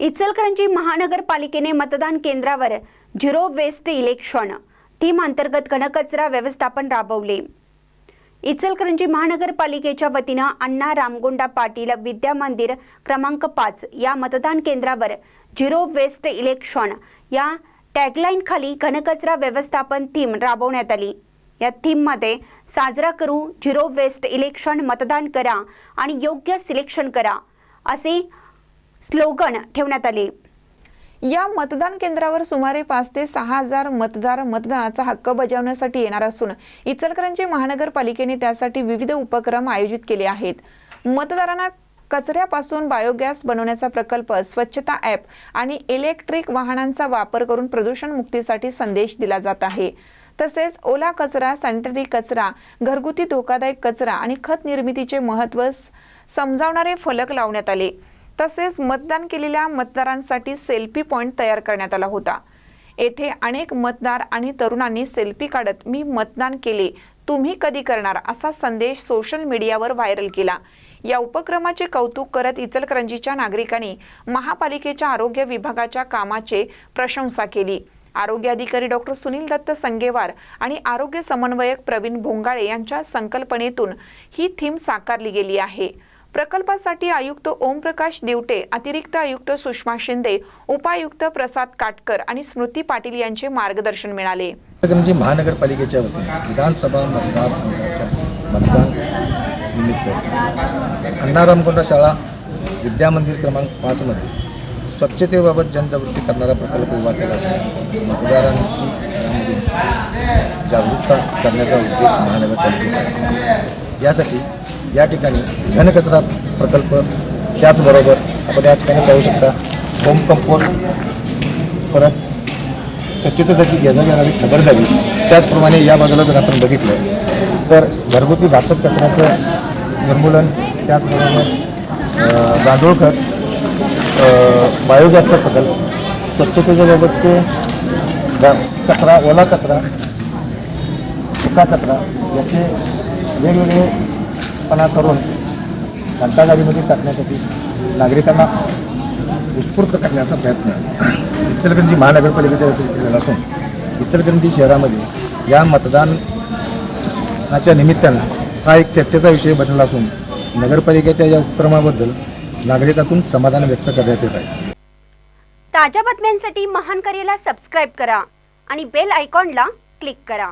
इचलकरंजी महानगरपालिकेने मतदान केंद्रावर झिरो वेस्ट इलेक्शन. थीम अंतर्गत घनकचरा व्यवस्थापन राबवले. इचलकरंजी महानगरपालिकेच्या वतीनं अण्णा रामगोंडा पाटील विद्या मंदिर क्रमांक पाच या मतदान केंद्रावर झिरो वेस्ट इलेक्शन या टॅगलाईन खाली घनकचरा व्यवस्थापन थीम राबवण्यात आली. या थीममध्ये साजरा करू झिरो वेस्ट इलेक्शन मतदान करा आणि योग्य सिलेक्शन करा असे स्लोगन ठेवण्यात आले. या मतदान केंद्रावर सुमारे पाच ते सहा हजार मतदार मतदानाचा हक्क बजावण्यासाठी येणार असून इचलकरंजी महानगरपालिकेने त्यासाठी विविध उपक्रम आयोजित केले आहेत. मतदारांना कचऱ्यापासून बायोगॅस बनवण्याचा प्रकल्प स्वच्छता ॲप आणि इलेक्ट्रिक वाहनांचा वापर करून प्रदूषण मुक्तीसाठी संदेश दिला जात आहे. तसेच ओला कचरा सॅनिटरी कचरा घरगुती धोकादायक कचरा आणि खत निर्मितीचे महत्त्व समजावणारे फलक लावण्यात आले. तसेच मतदान केलेल्या मतदारांसाठी सेल्फी पॉईंट तयार करण्यात आला होता. येथे अनेक मतदार आणि तरुणांनी सेल्फी काढत मी मतदान केले तुम्ही कधी करणार? असा संदेश सोशल मीडियावर व्हायरल केला. या उपक्रमाचे कौतुक करत इचलकरंजीच्या नागरिकांनी महापालिकेच्या आरोग्य विभागाच्या कामाचे प्रशंसा केली. आरोग्य अधिकारी डॉक्टर सुनील दत्त संगेवार आणि आरोग्य समन्वयक प्रवीण भोंगाळे यांच्या संकल्पनेतून ही थीम साकारली गेली आहे. प्रकल्पासाठी आयुक्त ओमप्रकाश दिवटे अतिरिक्त आयुक्त सुषमा शिंदे उपायुक्त प्रसाद काटकर आणि स्मृती पाटील यांचे मार्गदर्शन मिळाले. म्हणजे महानगरपालिकेच्या वतीने विधानसभा मतदारसंघाच्या मतदान निमित्त अण्णाराम गोंडा शाळा विद्यामंदिर क्रमांक पाचमध्ये स्वच्छतेबाबत जनजागृती करणारा प्रकल्प उभा केला असून मतदारांची जागरूकता करण्याचा उद्देश महानगरपालिकेचा यासाठी या ठिकाणी घनकचरा प्रकल्प त्याचबरोबर आपण या ठिकाणी पाहू शकता होम कंपोस्ट परत स्वच्छतेसाठी घेण्यात येणारी खबरदारी त्याचप्रमाणे या बाजूला जर आपण बघितलं तर घरगुती घातक कचऱ्याचं निर्मूलन त्याचबरोबर गांडूळ खत बायोगॅसचा प्रकल्प स्वच्छतेच्या बाबतचे कचरा ओला कचरा सुका कचरा याचे वेगवेगळे वेगवेगळेपणा करून घंटागाडीमध्ये टाकण्यासाठी नागरिकांना उत्स्फूर्त करण्याचा प्रयत्न इचलकरंजी महानगरपालिकेच्या वतीने केलेला असून इचलकरंजी शहरामध्ये या मतदानाच्या निमित्तानं हा एक चर्चेचा विषय बनला असून नगरपालिकेच्या या उपक्रमाबद्दल नागरिकातून समाधान व्यक्त करण्यात येत आहे. ताज्या बातम्यांसाठी महान करेला सबस्क्राईब करा आणि बेल आयकॉनला क्लिक करा.